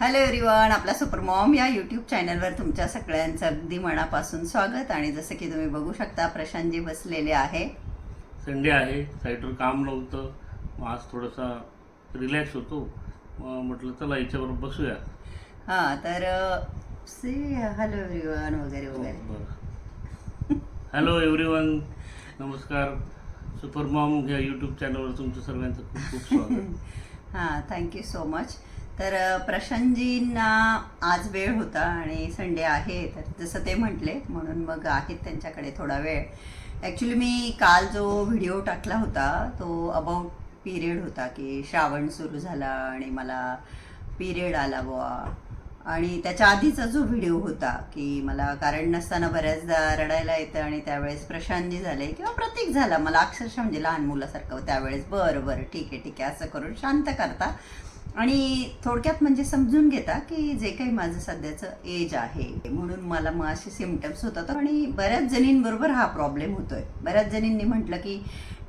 Hello everyone आपला super mom या YouTube चॅनलवर तुमच्या सगळ्यांचं अगदी मनापासून स्वागत आणि जसं की तुम्ही बघू शकता प्रशांतजी बसलेले आहे. संडे आहे साईटवर काम नव्हतं मग आज थोडासा रिलॅक्स होतो. मग म्हटलं चला याच्याबरोबर बसूया. हां तर से हॅलो एव्हरीवन वगैरे वगैरे. बरं. हॅलो एव्हरीवन नमस्कार. सुपर मॉम या यूट्यूब चॅनलवर तुमचं सर्वांचं खूप खूप स्वागत. हां थँक्यू सो मच तर प्रशांतजींना आज वेळ होता आणि संडे आहे तर जसं ते म्हटले म्हणून मग आहेत त्यांच्याकडे थोडा वेळ. ॲक्च्युली मी काल जो व्हिडिओ टाकला होता तो अबाउट पिरियड होता की श्रावण सुरू झाला आणि मला पिरियड आला बुवा. आणि त्याच्या आधीचा जो व्हिडिओ होता की मला कारण नसताना बऱ्याचदा रडायला येतं आणि त्यावेळेस प्रशांतजी झाले किंवा प्रतीक झाला मला अक्षरशः म्हणजे लहान मुलासारखं त्यावेळेस बरं बरं ठीक आहे ठीक आहे असं करून शांत करता. आणि थोडक्यात म्हणजे समजून घेता की जे काही माझं सध्याचं एज आहे म्हणून मला मग असे सिमटम्स होतात. आणि बऱ्याच जणींबरोबर हा प्रॉब्लेम होतोय. बऱ्याच जणींनी म्हटलं की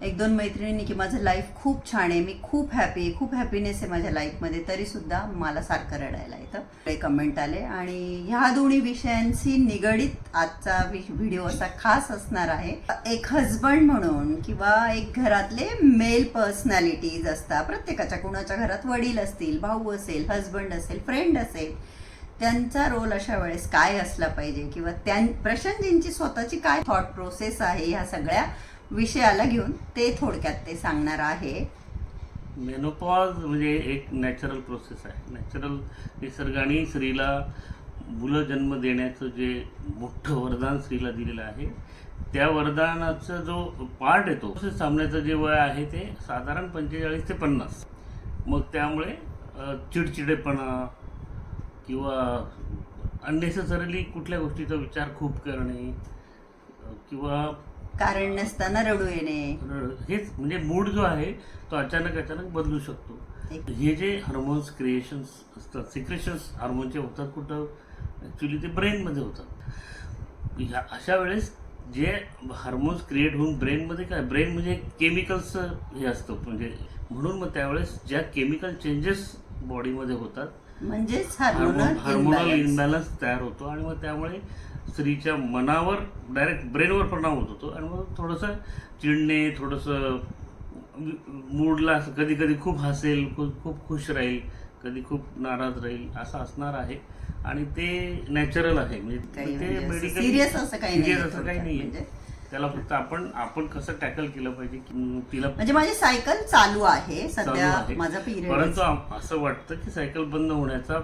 एक दोन मैत्रिणींनी की माझं लाईफ खूप छान आहे मी खूप हॅपी आहे खूप हॅपीनेस आहे माझ्या लाईफमध्ये तरी सुद्धा मला सारखं रडायला येतं. ते कमेंट आले आणि ह्या दोन्ही विषयांशी निगडीत आजचा व्हिडिओ असा खास असणार आहे. एक हजबंड म्हणून किंवा एक घरातले मेल पर्सनॅलिटीज असतात प्रत्येकाच्या कुणाच्या घरात वडील असतील भाऊ असेल हजबंड असेल फ्रेंड असेल त्यांचा रोल अशा वेळेस काय असला पाहिजे? किंवा त्यां प्रशांतजींची स्वतःची काय थॉट प्रोसेस आहे? ह्या सगळ्या विषयाला घेऊन ते थोडक्यात ते सांगणार आहे. मेनोपॉज म्हणजे एक नॅचरल प्रोसेस आहे. नॅचरल निसर्गाने स्त्रीला मुलं जन्म देण्याचं जे मोठं वरदान स्त्रीला दिलेलं आहे त्या वरदानाचा जो पार्ट येतो प्रोसेस थांबण्याचं जे वय आहे ते साधारण पंचेचाळीस ते पन्नास. मग त्यामुळे चिडचिडेपणा किंवा अननेसेसरीली कुठल्या गोष्टीचा विचार खूप करणे किंवा कारण नसताना रडू येणे. हेच म्हणजे मूड जो आहे तो अचानक अचानक बदलू शकतो. हे जे हार्मोन्स क्रिएशन्स असतात सिक्रेशन्स हार्मोनचे होतात कुठं? ॲक्च्युली ते ब्रेनमध्ये होतात. ह्या अशा वेळेस जे हार्मोन्स क्रिएट होऊन ब्रेनमध्ये काय? ब्रेन म्हणजे केमिकल्सचं हे असतं. म्हणजे म्हणून मग त्यावेळेस ज्या केमिकल चेंजेस बॉडीमध्ये होतात म्हणजेच हार्मोन हार्मोनल. इम्बॅलन्स तयार होतो आणि मग त्यामुळे स्त्रीच्या मनावर डायरेक्ट ब्रेनवर परिणाम होत होतो. आणि मग थोडंसं चिडणे थोडंसं मूडला असं कधी कधी खूप हसेल खूप खूप खुश राहील कधी खूप नाराज राहील असं असणार आहे. आणि ते नॅचरल आहे. म्हणजे ते मेडिकल सिरियस असं काही नाही म्हणजे. त्याला फक्त आपण आपण कसं टॅकल केलं पाहिजे की तिला म्हणजे माझी सायकल चालू आहे सध्या आहे. माझा पिरियड परंतु असं वाटतं की सायकल बंद होण्याचा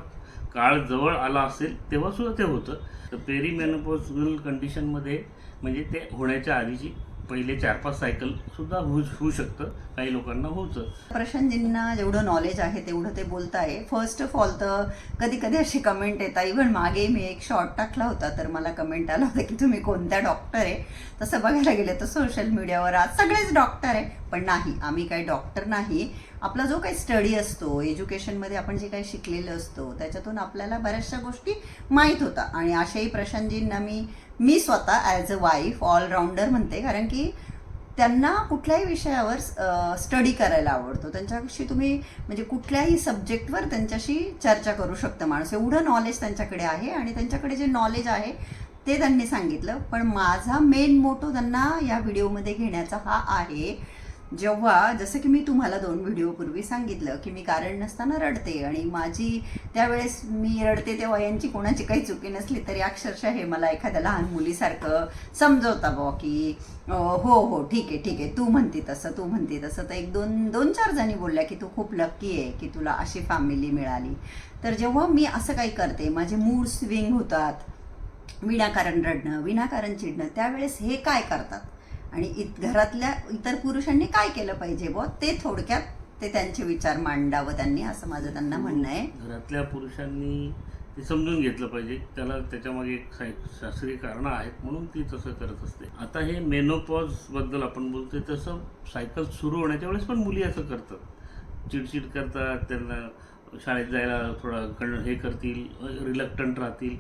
काळ जवळ आला असेल तेव्हा सुद्धा ते होतं. तर पेरीमेनोपॉझल कंडिशनमध्ये म्हणजे ते होण्याच्या आधीची पहिले चार पाच सायकल सुद्धा होऊ होऊ शकतं. काही लोकांना होतं. प्रशांतजींना जेवढं नॉलेज आहे तेवढं ते बोलताय. फर्स्ट ऑफ ऑल तर कधी कधी अशी कमेंट येतात. इव्हन मागे मी एक शॉर्ट टाकला होता तर मला कमेंट आला होता की तुम्ही कोणत्या डॉक्टर आहे? तसं बघायला गेलं तर सोशल मीडियावर आज सगळेच डॉक्टर आहे. पण नाही आम्ही काही डॉक्टर नाही. आपला जो काही स्टडी असतो एज्युकेशनमध्ये आपण जे काही शिकलेलं असतो त्याच्यातून आपल्याला बऱ्याचशा गोष्टी माहीत होता आणि अशाही प्रशांतजींना मी मी स्वतः ॲज अ वाईफ ऑलराऊंडर म्हणते कारण की त्यांना कुठल्याही विषयावर स्टडी करायला आवडतो. त्यांच्याशी तुम्ही म्हणजे कुठल्याही सब्जेक्टवर त्यांच्याशी चर्चा करू शकता माणूस. एवढं नॉलेज त्यांच्याकडे आहे आणि त्यांच्याकडे जे नॉलेज आहे ते त्यांनी सांगितलं. पण माझा मेन मोटो त्यांना या व्हिडिओमध्ये घेण्याचा हा आहे जेव्हा जसं की मी तुम्हाला दोन व्हिडिओपूर्वी सांगितलं की मी कारण नसताना रडते आणि माझी त्यावेळेस मी रडते तेव्हा यांची कोणाची काही चुकी नसली तरी अक्षरशः हे मला एखाद्या लहान मुलीसारखं समजवता बॉ की हो हो ठीक आहे ठीक आहे तू म्हणते तसं तू म्हणते तसं. तर एक दोन दोन चार जणी बोलल्या की तू खूप लक्की आहे की तुला अशी फॅमिली मिळाली. तर जेव्हा मी असं काही करते माझे मूड स्विंग होतात. विनाकारण रडणं विनाकारण चिडणं त्यावेळेस हे काय करतात? आणि इत घरातल्या इतर पुरुषांनी काय केलं पाहिजे बुवा? ते थोडक्यात ते त्यांचे विचार मांडावं त्यांनी असं माझं त्यांना म्हणणं आहे. घरातल्या पुरुषांनी ते समजून घेतलं पाहिजे. त्याला त्याच्यामागे एक शास्त्रीय कारणं आहेत म्हणून ती तसं करत असते. आता हे मेनोपॉजबद्दल आपण बोलतोय तसं सायकल सुरू होण्याच्या वेळेस पण मुली असं करतात. चिडचिड करतात त्यांना शाळेत जायला थोडं कण हे करतील रिलक्टंट राहतील.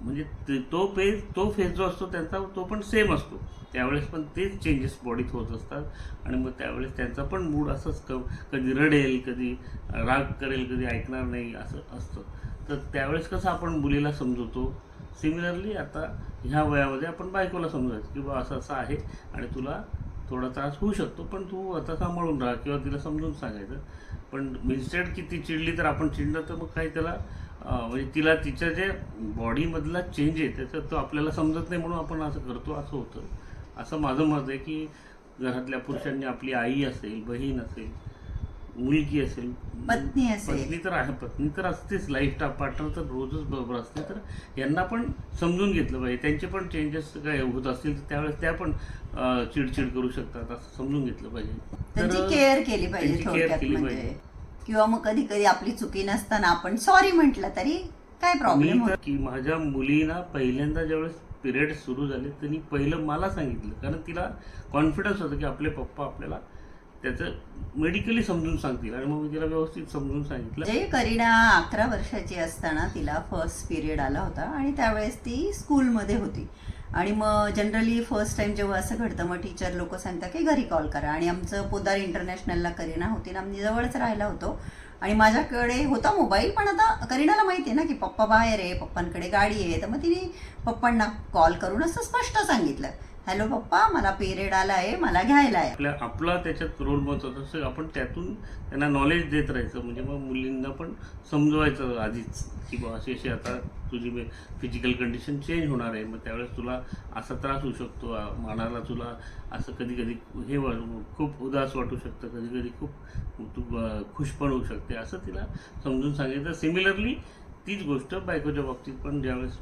म्हणजे ते- तो फेज तो फेज जो असतो त्यांचा तो पण सेम असतो. त्यावेळेस पण तेच चेंजेस बॉडीत होत असतात. आणि मग त्यावेळेस त्यांचा पण मूड असंच क कधी रडेल कधी राग करेल कधी ऐकणार नाही असं असतं. तर त्यावेळेस कसं आपण मुलीला समजवतो? सिमिलरली आता ह्या वयामध्ये आपण बायकोला समजायचं की बा असं असं आहे आणि तुला थोडा त्रास होऊ शकतो पण तू आता सांभाळून राहा किंवा तिला समजून सांगायचं. पण इन्स्टेड की ती चिडली तर आपण चिडलं तर मग काही त्याला म्हणजे तिला तिच्या जे बॉडीमधला चेंज आहे त्याचं तो आपल्याला समजत नाही म्हणून आपण असं करतो असं होतं. असं माझं मत आहे की घरातल्या पुरुषांनी आपली आई असेल बहीण असेल मुलगी असेल पत्नी असेल. पत्नी तर आहे पत्नी तर असतेच. लाईफ पार्टनर तर रोजच बरोबर असते. तर यांना पण समजून घेतलं पाहिजे. त्यांचे पण चेंजेस काय होत असतील तर त्यावेळेस त्या पण चिडचिड करू शकतात असं समजून घेतलं पाहिजे. केअर केली पाहिजे थोडक्यात केली म्हणजे. पाहिजे. किंवा मग कधी कधी आपली चुकी नसताना आपण सॉरी म्हटलं तरी काय प्रॉब्लेम मी तर की माझ्या मुलीना पहिल्यांदा ज्यावेळेस पिरियड सुरू झाले त्यांनी पहिलं मला सांगितलं. कारण तिला कॉन्फिडन्स होतं की आपले पप्पा आपल्याला त्याचं मेडिकली समजून सांगतील. आणि मग मी तिला व्यवस्थित समजून सांगितलं. म्हणजे करीना अकरा वर्षाची असताना तिला फर्स्ट पिरियड आला होता आणि त्यावेळेस ती स्कूलमध्ये होती. आणि मग जनरली फर्स्ट टाइम जेव्हा असं घडतं मग टीचर लोक सांगतात की घरी कॉल करा. आणि आमचं पोदार इंटरनॅशनलला करीना होती ना आम्ही जवळच राहिला होतो. आणि माझ्याकडे होता मोबाईल पण आता करीनाला माहिती आहे ना की पप्पा बाहेर आहे पप्पांकडे गाडी आहे. तर मग तिने पप्पांना कॉल करून असं स्पष्ट सांगितलं. हॅलो पप्पा मला पिरियड आला आहे मला घ्यायला आहे. आपल्या आपला त्याच्यात रोल महत्त्वाचा असं आपण त्यातून त्यांना नॉलेज देत राहायचं. म्हणजे मग मुलींना पण समजवायचं आधीच. की बा अशी अशी आता तुझी फिजिकल कंडिशन चेंज होणार आहे. मग त्यावेळेस तुला असा त्रास होऊ शकतो. मानाला तुला असं कधी कधी हे खूप उदास वाटू शकतं. कधी कधी खूप तू खुश पण होऊ शकते. असं तिला समजून सांगितलं सिमिलरली तीच गोष्ट बायकोच्या बाबतीत पण ज्यावेळेस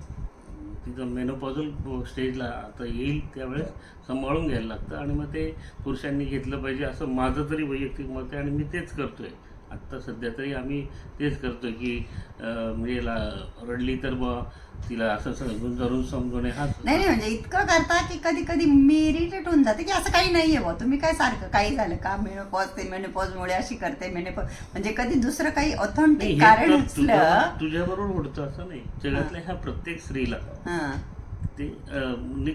तिथं मेनोपॉझल स्टेजला आता येईल त्यावेळेस सांभाळून घ्यायला लागतं. आणि मग ते पुरुषांनी घेतलं पाहिजे असं माझं तरी वैयक्तिक मत आहे आणि मी तेच करतो आहे आत्ता सध्या तरी आम्ही तेच करतोय की म्हणजे रडली तर मग तिला असं समजून धरून समजवणे हा नाही नाही म्हणजे इतकं करता की कधी कधी मी इरिटेट होऊन जाते की असं काही नाहीये बुवा. तुम्ही काय सारखं काही झालं का? मेनोपॉज ते मेनोपॉजमुळे अशी करते मेनोपॉज म्हणजे कधी दुसरं काही ऑथेंटिक कारण असलं तुझ्या बरोबर होतं असं नाही. जगातल्या ह्या प्रत्येक स्त्रीला हा. ते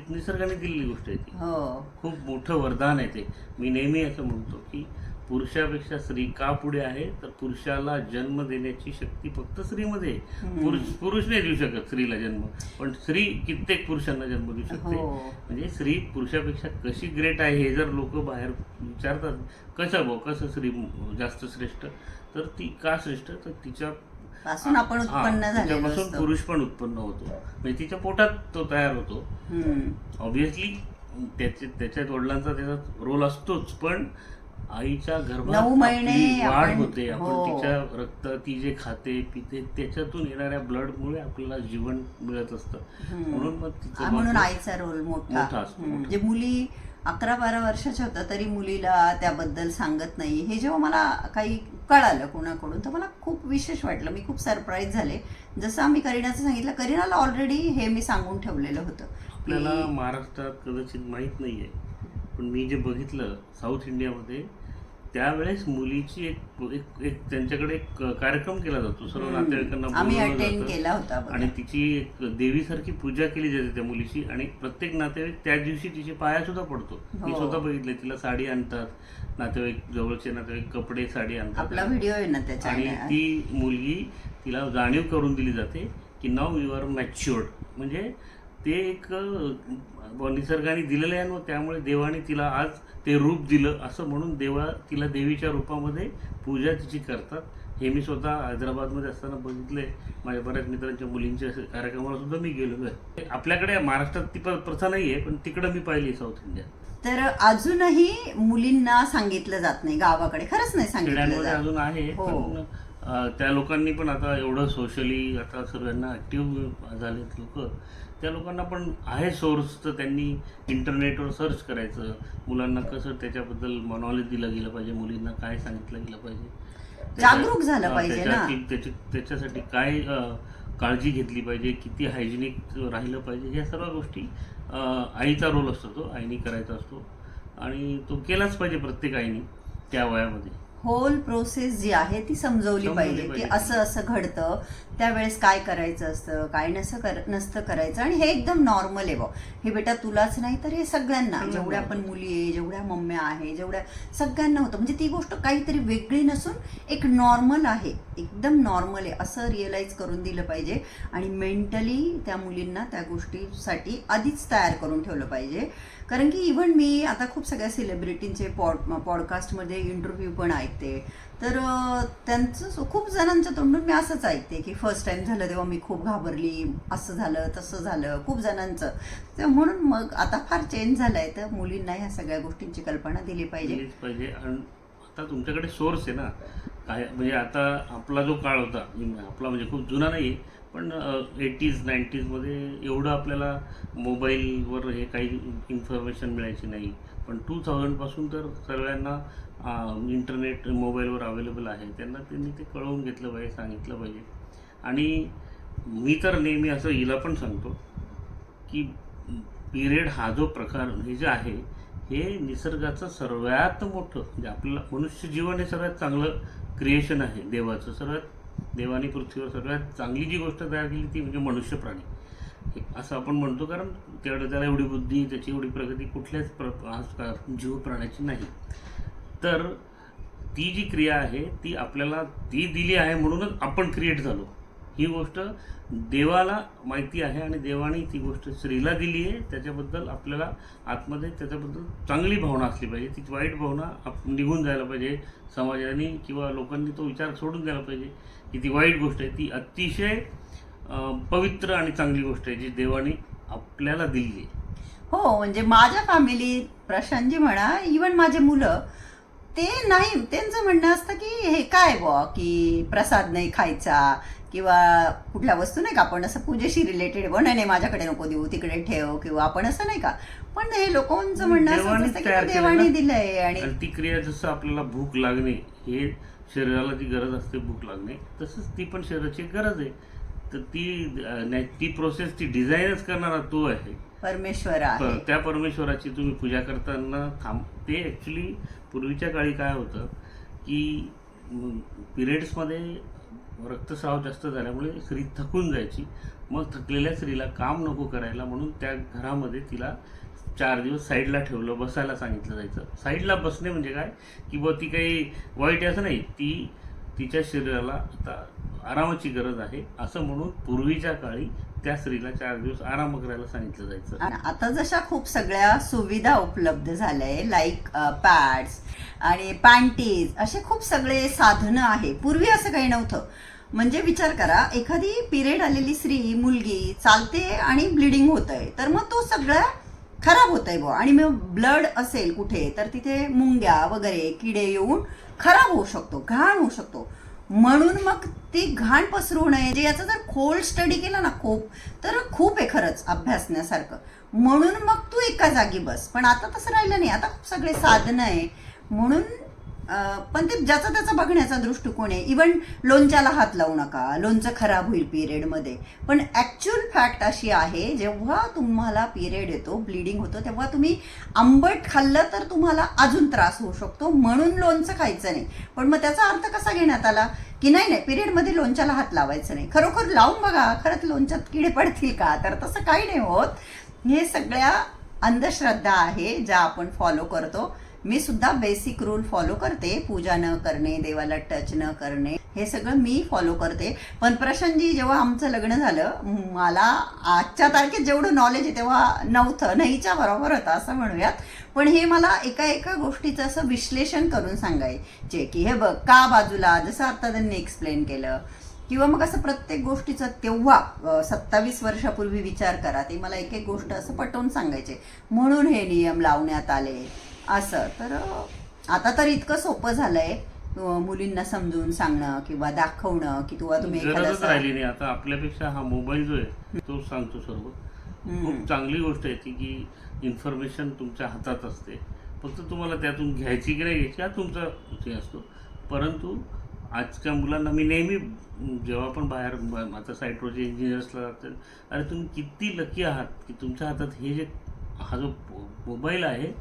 निसर्गाने दिलेली गोष्ट आहे ती. हो. खूप मोठं वरदान आहे ते. मी नेहमी असं म्हणतो की पुरुषापेक्षा स्त्री का पुढे आहे? तर पुरुषाला जन्म देण्याची शक्ती फक्त स्त्रीमध्ये. पुरुष पुरुष नाही देऊ शकत स्त्रीला जन्म. पण स्त्री कित्येक पुरुषांना जन्म देऊ शकते. हो. म्हणजे स्त्री पुरुषापेक्षा कशी ग्रेट आहे हे जर लोक बाहेर विचारतात कसं भाऊ कसं स्त्री जास्त श्रेष्ठ? तर ती का श्रेष्ठ? तर तिच्या पासून आपण उत्पन्न तिच्यापासून पुरुष पण उत्पन्न होतो. म्हणजे तिच्या पोटात तो तयार होतो. ऑब्विसली त्याचे त्याच्यात वडिलांचा त्याचा रोल असतोच पण आईच्या गर्भात नऊ महिने आपली वाढ आपण- होते आपण हो. तिच्या रक्त ती जे खाते पिते त्याच्यातून येणाऱ्या ब्लडमुळे आपल्याला जीवन मिळत असतं. म्हणून मग तिचं म्हणून आईचा रोल मोठा मोठा असतो, हम्म. मोठा. म्हणजे मुली अकरा बारा वर्षाच्या होत्या तरी मुलीला त्याबद्दल सांगत नाही हे जेव्हा मला काही कळालं कोणाकडून तर मला खूप विशेष वाटलं मी खूप सरप्राईज झाले जसं आम्ही करीनाचं सांगितलं करीनाला ऑलरेडी हे मी सांगून ठेवलेलं होतं आपल्याला की- महाराष्ट्रात कदाचित माहीत नाही आहे पण मी जे बघितलं साऊथ इंडियामध्ये त्यावेळेस मुलीची एक एक एक त्यांच्याकडे एक कार्यक्रम केला जातो. सर्व. नातेवाईकांना. आणि तिची एक देवीसारखी पूजा केली जाते त्या मुलीची. आणि प्रत्येक नातेवाईक त्या दिवशी तिचे पाया सुद्धा पडतो मी हो. स्वतः बघितले तिला साडी आणतात. नातेवाईक जवळचे नातेवाईक कपडे साडी आणतात. आपला व्हिडिओ आहे ना आणि ती मुलगी तिला जाणीव करून दिली जाते की नाव यू आर मॅच्युअर्ड. म्हणजे ते एक निसर्गाने दिलेलं आहे आणि त्यामुळे देवाने तिला आज ते रूप दिलं. असं म्हणून देवा तिला देवीच्या रूपामध्ये पूजा तिची करतात. हे मी स्वतः हैदराबादमध्ये असताना बघितले माझ्या बऱ्याच मित्रांच्या मुलींच्या कार्यक्रमाला सुद्धा मी गेलेलो आहे आपल्याकडे महाराष्ट्रात ती प्रथा नाही आहे पण तिकडं मी पाहिली साऊथ इंडियात तर अजूनही मुलींना सांगितलं जात नाही गावाकडे. खरंच नाही सांगितलं अजून आहे हो. त्या लोकांनी पण आता एवढं सोशली आता सर्वांना ऍक्टिव्ह झालेत लोक. त्या लोकांना पण आहे सोर्स तर त्यांनी इंटरनेटवर सर्च करायचं. मुलांना कसं त्याच्याबद्दल नॉलेज दिलं गेलं पाहिजे मुलींना काय सांगितलं गेलं पाहिजे. जागरूक झालं पाहिजे त्याच्या- त्याच्यासाठी काय काळजी घेतली पाहिजे किती हायजेनिक राहिलं पाहिजे ह्या सर्व गोष्टी आईचा रोल असतो तो आईने करायचा असतो. आणि तो केलाच पाहिजे प्रत्येक आईने त्या वयामध्ये. होल प्रोसेस जी आहे ती समजवली पाहिजे की. असं असं घडतं त्यावेळेस काय करायचं असतं काय नसं कर नसतं करायचं आणि हे एकदम नॉर्मल आहे बुवा हे बेटा तुलाच नाही तर हे सगळ्यांना जेवढ्या. पण मुली आहे जेवढ्या मम्म्या आहे जेवढ्या सगळ्यांना होतं म्हणजे ती गोष्ट काहीतरी वेगळी नसून एक नॉर्मल आहे एकदम नॉर्मल आहे असं रिअलाईज करून दिलं पाहिजे आणि मेंटली त्या मुलींना त्या गोष्टीसाठी आधीच तयार करून ठेवलं पाहिजे कारण की इव्हन मी आता खूप सगळ्या सेलिब्रिटींचे पॉड पॉडकास्टमध्ये इंटरव्ह्यू पण ऐकते. तर त्यांचं खूप जणांच्या तोंडून मी असंच ऐकते की फर्स्ट टाइम झालं तेव्हा मी खूप घाबरली असं झालं तसं झालं खूप जणांचं. तर म्हणून मग आता फार चेंज झालं आहे तर मुलींना ह्या सगळ्या गोष्टींची कल्पना दिली पाहिजे. पाहिजे. आता तुमच्याकडे सोर्स आहे ना. काय म्हणजे आता आपला जो काळ होता आपला म्हणजे खूप जुना नाही पण एटीज नाईन्टीजमध्ये एवढं आपल्याला मोबाईलवर हे काही इन्फॉर्मेशन मिळायची नाही. पण टू थाउजंडपासून तर सगळ्यांना इंटरनेट मोबाईलवर अवेलेबल आहे. त्यांना त्यांनी ते कळवून घेतलं पाहिजे सांगितलं पाहिजे. आणि मी तर नेहमी असं हिला पण सांगतो की पिरियड हा जो प्रकार हे जे आहे हे निसर्गाचं सर्वात मोठं म्हणजे आपल्याला मनुष्य जीवन हे सगळ्यात चांगलं क्रिएशन आहे देवाचं. सर्वात देवाने पृथ्वीवर सगळ्यात चांगली जी गोष्ट तयार केली ती म्हणजे मनुष्य प्राणी. हे असं आपण म्हणतो कारण त्याकडे त्याला एवढी बुद्धी त्याची एवढी प्रगती कुठल्याच प्र आजकाल जीव प्राण्याची नाही. तर ती जी क्रिया आहे ती आपल्याला ती दिली आहे म्हणूनच आपण क्रिएट झालो. ही गोष्ट देवाला माहिती आहे आणि देवाने ती गोष्ट स्त्रीला दिली आहे त्याच्याबद्दल आपल्याला आतमध्ये त्याच्याबद्दल चांगली भावना असली पाहिजे. ती वाईट भावना आप निघून जायला पाहिजे समाजाने किंवा लोकांनी तो विचार सोडून द्यायला पाहिजे. की ती वाईट गोष्ट आहे. ती अतिशय पवित्र आणि चांगली गोष्ट आहे जी देवाने आपल्याला दिली आहे. हो म्हणजे माझ्या फॅमिलीत प्रशांतजी म्हणा इवन माझे मुलं ते नाही त्यांचं म्हणणं असतं की हे काय बुवा की प्रसाद नाही खायचा किंवा कुठल्या वस्तू नाही का आपण असं पूजेशी रिलेटेड बुवा नाही नाही माझ्याकडे नको देऊ तिकडे ठेव किंवा आपण असं नाही का. पण हे लोकांचं म्हणणं असं असतं की देवाने. दिलंय आणि आणि ती क्रिया जसं आपल्याला भूक लागणे हे शरीराला जी गरज असते भूक लागणे तसंच ती पण शरीराची गरज आहे. तर ती अं, नाही, ती प्रोसेस ती डिझाईनच करणारा तो आहे. परमेश्वर आहे. तर त्या परमेश्वराची तुम्ही पूजा करताना थांब ते ॲक्च्युली पूर्वीच्या काळी काय होतं की पिरियड्समध्ये रक्तस्राव जास्त झाल्यामुळे स्त्री थकून जायची. मग थकलेल्या स्त्रीला काम नको करायला म्हणून त्या घरामध्ये तिला चार दिवस साईडला ठेवलं बसायला सांगितलं जायचं. साईडला बसणे म्हणजे काय? की बुवा ती काही वाईट असं नाही ती तिच्या शरीराला आता आरामाची गरज आहे असं म्हणून पूर्वीच्या काळी त्या स्त्रीला चार दिवस आराम करायला सांगितलं जायचं. आणि आता जशा खूप सगळ्या सुविधा उपलब्ध झाल्या लाईक पॅड्स आणि पॅन्टीज असे खूप सगळे साधनं आहे. पूर्वी असं काही नव्हतं. म्हणजे विचार करा एखादी पिरियड आलेली स्त्री मुलगी चालते आणि ब्लिडिंग होत आहे तर मग तो सगळा खराब होत आहे बुवा. आणि मग ब्लड असेल कुठे तर तिथे मुंग्या वगैरे किडे येऊन खराब होऊ शकतो घाण होऊ शकतो. म्हणून मग ती घाण पसरू नये जे याचा जर खोल स्टडी केला ना खूप तर खूप आहे खरंच अभ्यासण्यासारखं. म्हणून मग तू एका जागी बस. पण आता तसं राहिलं नाही आता खूप सगळे साधनं आहे. म्हणून पण ते ज्याचा त्याचा बघण्याचा दृष्टिकोन आहे. इवन लोणच्याला हात लावू नका. लोणचं खराब होईल पिरियडमध्ये पण ॲक्च्युअल फॅक्ट अशी आहे जेव्हा तुम्हाला पिरियड येतो ब्लिडिंग होतं तेव्हा तुम्ही आंबट खाल्लं तर तुम्हाला अजून त्रास होऊ शकतो. म्हणून लोणचं खायचं नाही. पण मग त्याचा अर्थ कसा घेण्यात आला? की नाही नाही पिरियडमध्ये लोणच्याला हात लावायचं नाही. खरोखर लावून बघा खरंच लोणच्यात किडे पडतील का? तर तसं काही नाही होत. हे सगळ्या अंधश्रद्धा आहे ज्या आपण फॉलो करतो. मी सुद्धा बेसिक रूल फॉलो करते. पूजा न करणे देवाला टच न करणे हे सगळं मी फॉलो करते. पण प्रशांतजी जेव्हा आमचं लग्न झालं मला आजच्या तारखेत जेवढं नॉलेज आहे तेव्हा नव्हतं नाहीच्या बरोबर होतं असं म्हणूयात. पण हे मला एका एका गोष्टीचं असं विश्लेषण करून सांगायचे की हे बघ का बाजूला जसं आता त्यांनी एक्सप्लेन केलं किंवा मग असं प्रत्येक गोष्टीचं तेव्हा सत्तावीस वर्षापूर्वी विचार करा ते मला एक एक गोष्ट असं पटवून सांगायचे. म्हणून हे नियम लावण्यात आले. असं. तर आता तर इतकं सोपं झालंय मुलींना समजून सांगणं किंवा दाखवणं की तुला तुम्ही गरजच राहिली नाही. आता आपल्यापेक्षा हा मोबाईल जो आहे तो सांगतो सर्व. खूप चांगली गोष्ट आहे ती की इन्फॉर्मेशन तुमच्या हातात असते. फक्त तुम्हाला त्यातून घ्यायची की नाही घ्यायची हा तुमचा हे असतो. परंतु आजच्या मुलांना मी नेहमी जेव्हा पण बाहेर आता साईटवरचे इंजिनियर्सला जातात अरे तुम्ही किती लकी आहात की तुमच्या हातात हे जे हा जो मोबाईल आहे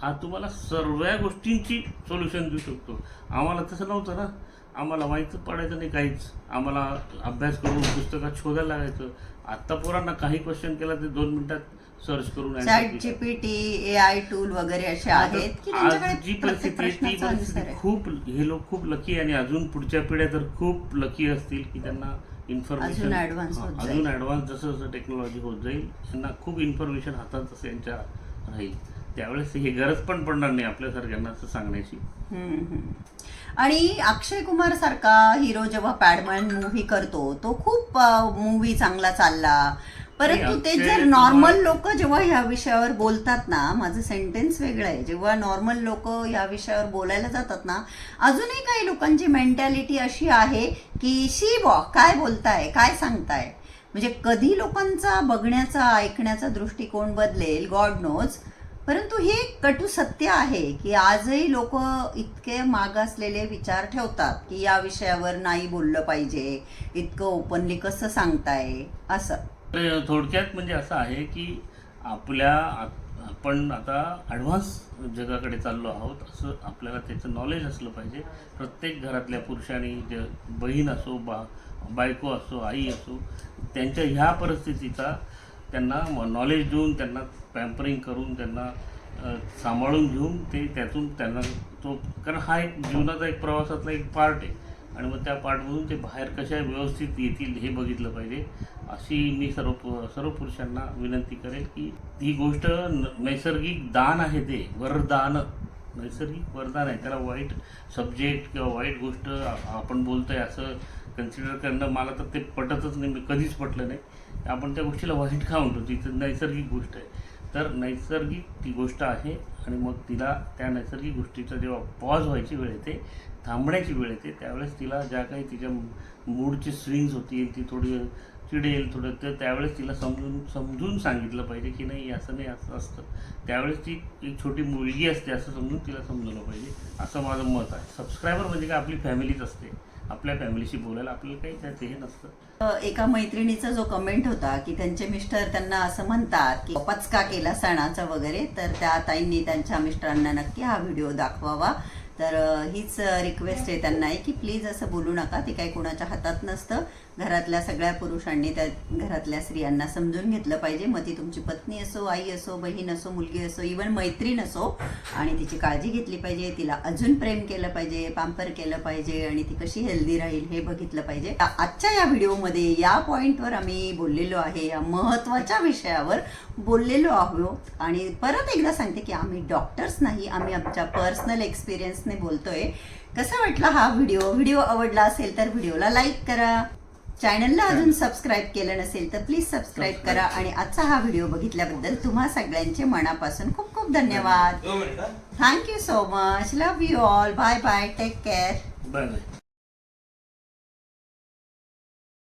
हा तुम्हाला सर्व गोष्टींची सोल्युशन देऊ शकतो. आम्हाला तसं नव्हतं ना. आम्हाला माहीतच पडायचं नाही काहीच. आम्हाला अभ्यास करून पुस्तकात शोधायला लागायचं. आत्ता पोरांना काही क्वेश्चन केला ते दोन मिनिटात सर्च करून. जीपीटी ए आय टूल वगैरे असे आहेत आज जी परिस्थिती ती परिस्थिती खूप हे लोक खूप लकी आणि अजून पुढच्या पिढ्या तर खूप लकी असतील की त्यांना इन्फॉर्मेशन अजून ऍडव्हान्स जसं जसं टेक्नॉलॉजी होत जाईल त्यांना खूप इन्फॉर्मेशन हातात तसं यांच्या राहील. त्यावेळेस हे गरज पण पडणार नाही आपल्यासारख्यांना असं सांगण्याची. आणि अक्षय कुमार सारखा हिरो जेव्हा पॅडमॅन मूव्ही करतो तो खूप मूवी चांगला चालला. परंतु ते जर नॉर्मल लोक जेव्हा ह्या विषयावर बोलतात ना माझं सेंटेन्स वेगळं आहे. जेव्हा नॉर्मल लोक या विषयावर बोलायला जातात ना अजूनही काही लोकांची मेंटॅलिटी अशी आहे की शी बॉ काय बोलताय? काय सांगताय? म्हणजे कधी लोकांचा बघण्याचा ऐकण्याचा दृष्टिकोन बदलेल गॉड नोज परंतु हे कटू सत्य आहे की आजही लोक इतके मागासलेले विचार ठेवतात की या विषयावर नाही बोललं पाहिजे इतकं ओपनली कसं सांगताय असं. थोडक्यात म्हणजे असं आहे की आपल्या आपण आता ॲडव्हान्स जगाकडे चाललो आहोत असं आपल्याला त्याचं नॉलेज असलं पाहिजे. प्रत्येक घरातल्या पुरुषांनी जे बहीण असो बा बायको असो आई असो त्यांच्या ह्या परिस्थितीचा त्यांना नॉलेज देऊन त्यांना पॅम्परिंग करून त्यांना सांभाळून घेऊन ते त्यातून त्यांना तो कारण हा एक जीवनाचा एक प्रवासातला एक पार्ट आहे. आणि मग त्या पार्टमधून ते बाहेर कशा व्यवस्थित येतील हे बघितलं पाहिजे. अशी मी सर्व सर्व पुरुषांना विनंती करेल की ही गोष्ट न- नैसर्गिक दान आहे ते वरदान. नैसर्गिक वरदान आहे. त्याला वाईट सब्जेक्ट किंवा वाईट गोष्ट आपण बोलतोय असं कन्सिडर करणं मला तर ते पटतच नाही. मी कधीच पटलं नाही. आपण त्या गोष्टीला वाईट का म्हणतो ती नैसर्गिक गोष्ट आहे. तर नैसर्गिक ती गोष्ट आहे आणि मग तिला त्या नैसर्गिक गोष्टीचा जेव्हा पॉज व्हायची वेळ येते थांबण्याची वेळ येते त्यावेळेस तिला ज्या काही तिच्या मूडचे स्विंग्स होतील ती थोडी चिडेल थोडं तर त्यावेळेस तिला समजून समजून सांगितलं पाहिजे की नाही असं नाही असं असतं. त्यावेळेस ती एक छोटी मुलगी असते असं समजून तिला समजवलं पाहिजे. असं माझं मत आहे. सबस्क्रायबर म्हणजे काय? आपली फॅमिलीच असते. आपल्या फॅमिलीशी बोलायला आपल्याला काही त्याचं हे नसतं. एका मैत्रिणीचा जो कमेंट होता की त्यांचे मिस्टर त्यांना असं म्हणतात की पचका केला सणाचा वगैरे तर त्या ताईंनी त्यांच्या मिस्टरांना नक्की हा व्हिडिओ दाखवावा. तर हीच रिक्वेस्ट आहे त्यांना आहे की प्लीज असं बोलू नका. ते काही कोणाच्या हातात नसतं. घरातल्या सगळ्या पुरुषांनी त्या घरातल्या स्त्रियांना समजून घेतलं पाहिजे. मग ती तुमची पत्नी असो आई असो बहीण असो मुलगी असो इवन मैत्रीण असो आणि तिची काळजी घेतली पाहिजे. तिला अजून प्रेम केलं पाहिजे पांपर केलं पाहिजे आणि ती कशी हेल्दी राहील हे बघितलं पाहिजे. आजच्या या व्हिडिओमध्ये या पॉईंटवर आम्ही बोललेलो आहे. या महत्त्वाच्या विषयावर बोललेलो आहोत. आणि परत एकदा सांगते की आम्ही डॉक्टर्स नाही आम्ही आमच्या पर्सनल एक्सपिरियन्स एक्सपिरियन्सने बोलतोय. कसा वाटला हा व्हिडिओ? व्हिडिओ आवडला असेल तर व्हिडिओला लाईक करा. चॅनलला अजून सबस्क्राईब केलं नसेल तर प्लीज सबस्क्राईब करा आणि आजचा हा व्हिडिओ बघितल्याबद्दल तुम्हा सगळ्यांचे मनापासून खूप खूप धन्यवाद. Thank you so much love you all bye bye take care bye bye